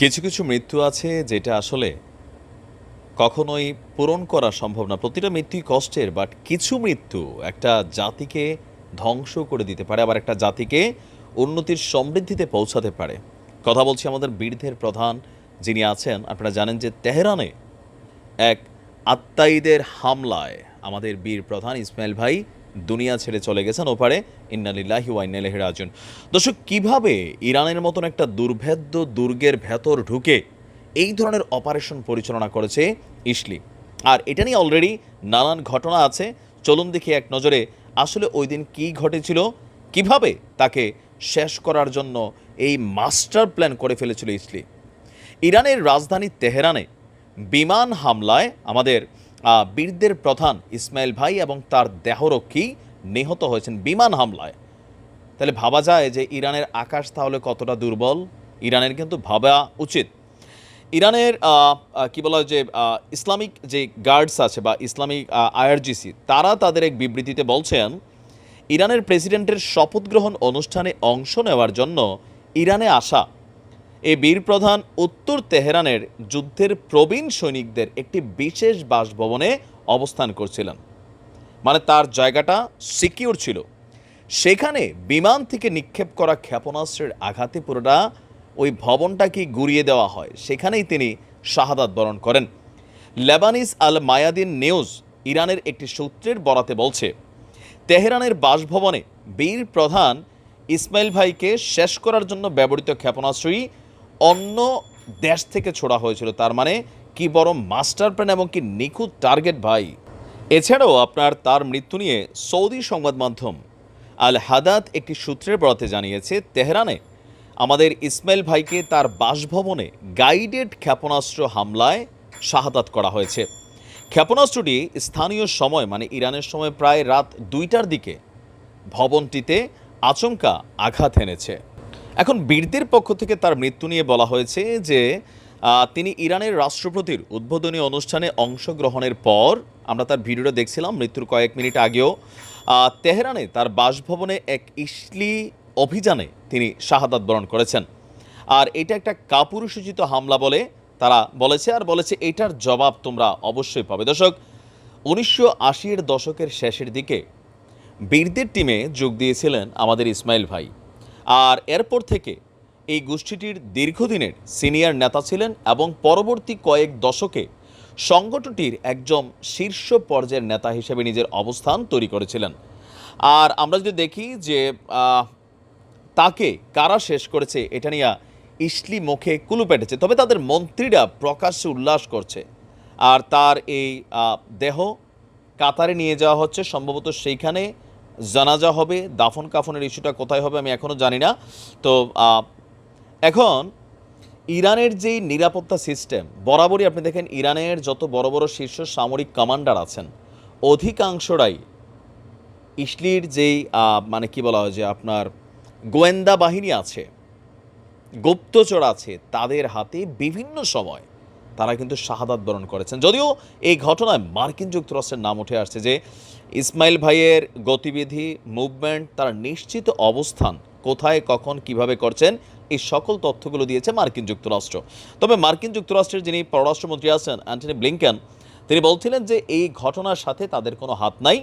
কিছু কিছু মৃত্যু আছে যেটা আসলে কখনোই পূরণ করা সম্ভব না। প্রতিটা মৃত্যুই কষ্টের বাট কিছু মৃত্যু একটা জাতিকে ধ্বংস করে দিতে পারে, আবার একটা জাতিকে উন্নতির সমৃদ্ধিতে পৌঁছাতে পারে। কথা বলছি আমাদের বীরদের প্রধান যিনি আছেন, আপনারা জানেন যে তেহরানে এক আত্মাইদের হামলায় আমাদের বীর প্রধান ইসমাইল ভাই দুনিয়া ছেড়ে চলে গেছেন ওপারে ইন্নালিল্লাহি ওয়াইনালিহি রাজুন দর্শক, কীভাবে ইরানের মতন একটা দুর্ভেদ্য দুর্গের ভেতর ঢুকে এই ধরনের অপারেশন পরিচালনা করেছে ইসলি? আর এটা নিয়ে অলরেডি নানান ঘটনা আছে। চলুন দেখি এক নজরে আসলে ওই দিন কী ঘটেছিল, কীভাবে তাকে শেষ করার জন্য এই মাস্টার প্ল্যান করে ফেলেছিল ইসলি? ইরানের রাজধানী তেহরানে বিমান হামলায় আমাদের বীরদের প্রধান ইসমাইল ভাই এবং তার দেহরক্ষী নিহত হয়েছেন বিমান হামলায়। তাহলে ভাবা যায় যে ইরানের আকাশ তাহলে কতটা দুর্বল? ইরানের কিন্তু ভাবা উচিত। ইরানের কি বলা যে ইসলামিক যে গার্ডস আছে বা ইসলামিক আইআরজিসি, তারা তাদের এক বিবৃতিতে বলছেন, ইরানের প্রেসিডেন্টের শপথ গ্রহণ অনুষ্ঠানে অংশ নেওয়ার জন্য ইরানে আসা এই বীর প্রধান উত্তর তেহরানের যুদ্ধের প্রবীণ সৈনিকদের একটি বিশেষ বাসভবনে অবস্থান করছিলেন। মানে তার জায়গাটা সিকিউর ছিল। সেখানে বিমান থেকে নিক্ষেপ করা ক্ষেপণাস্ত্রের আঘাতে পুরোটা ওই ভবনটাকে গুড়িয়ে দেওয়া হয়। সেখানেই তিনি শাহাদাত বরণ করেন। লেবানিস আল মায়াদিন নিউজ ইরানের একটি সূত্রের বরাতে বলছে, তেহরানের বাসভবনে বীর প্রধান ইসমাইল ভাইকে শেষ করার জন্য ব্যবহৃত ক্ষেপণাস্ত্রই অন্য দেশ থেকে ছোড়া হয়েছিল। তার মানে কি বড় মাস্টার প্ল্যান এবং কি নিখুঁত টার্গেট ভাই? এছাড়াও আপনার তার মৃত্যু নিয়ে সৌদি সংবাদ মাধ্যম আল হাদাত একটি সূত্রের বরাতে জানিয়েছে, তেহরানে আমাদের ইসমাইল ভাইকে তার বাসভবনে গাইডেড ক্ষেপণাস্ত্র হামলায় শাহাদাত করা হয়েছে। ক্ষেপণাস্ত্রটি স্থানীয় সময় মানে ইরানের সময় প্রায় রাত দুইটার দিকে ভবনটিতে আচমকা আঘাত এনেছে। এখন বীরদের পক্ষ থেকে তার মৃত্যু নিয়ে বলা হয়েছে যে তিনি ইরানের রাষ্ট্রপতির উদ্বোধনী অনুষ্ঠানে অংশগ্রহণের পর, আমরা তার ভিডিওটা দেখছিলাম মৃত্যুর কয়েক মিনিট আগেও তেহরানে তার বাসভবনে এক ইসলি অভিযানে তিনি শাহাদাত বরণ করেছেন। আর এটা একটা কাপুরুষোচিত হামলা বলে তারা বলেছে, আর বলেছে এটার জবাব তোমরা অবশ্যই পাবে। দর্শক, উনিশশো আশির দশকের শেষের দিকে বীরদের টিমে যোগ দিয়েছিলেন আমাদের ইসমাইল ভাই। আর এরপর থেকে এই গোষ্ঠীটির দীর্ঘদিনের সিনিয়র নেতা ছিলেন এবং পরবর্তী কয়েক দশকে সংগঠনটির একজন শীর্ষ পর্যায়ের নেতা হিসেবে নিজের অবস্থান তৈরি করেছিলেন। আর আমরা যদি দেখি যে তাকে কারা শেষ করেছে, এটা নিয়ে ইসলি মুখে কুলু পেটেছে। তবে তাদের মন্ত্রীরা প্রকাশ্যে উল্লাস করছে। আর তার এই দেহ কাতারে নিয়ে যাওয়া হচ্ছে, সম্ভবত সেইখানে জানাজা হবে, দাফন কাফনের ইস্যুটা কোথায় হবে আমি এখনও জানি না। তো এখন ইরানের যেই নিরাপত্তা সিস্টেম, বরাবরই আপনি দেখেন ইরানের যত বড় বড় শীর্ষ সামরিক কমান্ডার আছেন, অধিকাংশরাই ইসলির যেই মানে কি বলা হয় যে আপনার গোয়েন্দা বাহিনী আছে, গুপ্তচর আছে, তাদের হাতে বিভিন্ন সময় তারা কিন্তু শাহাদাত বরণ করেছেন। যদিও এই ঘটনায় মার্কিন যুক্তরাষ্ট্রের নাম উঠে আসছে যে ইসমাইল ভাইয়ের গতিবিধি মুভমেন্ট তার নিশ্চিত অবস্থান কোথায়, কখন, কীভাবে করছেন, এই সকল তথ্যগুলো দিয়েছে মার্কিন যুক্তরাষ্ট্র। তবে মার্কিন যুক্তরাষ্ট্রের যিনি পররাষ্ট্রমন্ত্রী আছেন, অ্যান্টনি ব্লিংকেন, তিনি বলছিলেন যে এই ঘটনার সাথে তাদের কোনো হাত নাই,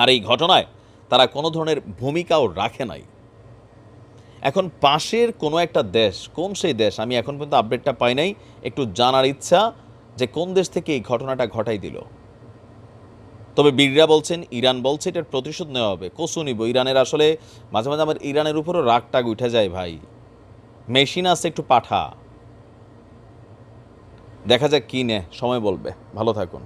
আর এই ঘটনায় তারা কোনো ধরনের ভূমিকাও রাখে নাই। এখন পাশের কোনো একটা দেশ, কোন সেই দেশ, আমি এখন পর্যন্ত আপডেটটা পাই নাই, একটু জানার ইচ্ছা যে কোন দেশ থেকে এই ঘটনাটা ঘটাই দিল। তবে বীররা বলছেন, ইরান বলছে এটার প্রতিশোধ নেওয়া হবে। কসু নিব, ইরানের আসলে মাঝে মাঝে আমার ইরানের উপরও রাগ টাগ উঠে যায় ভাই। মেশিন আছে একটু পাঠা। দেখা যাক কী নে সময় বলবে। ভালো থাকুন।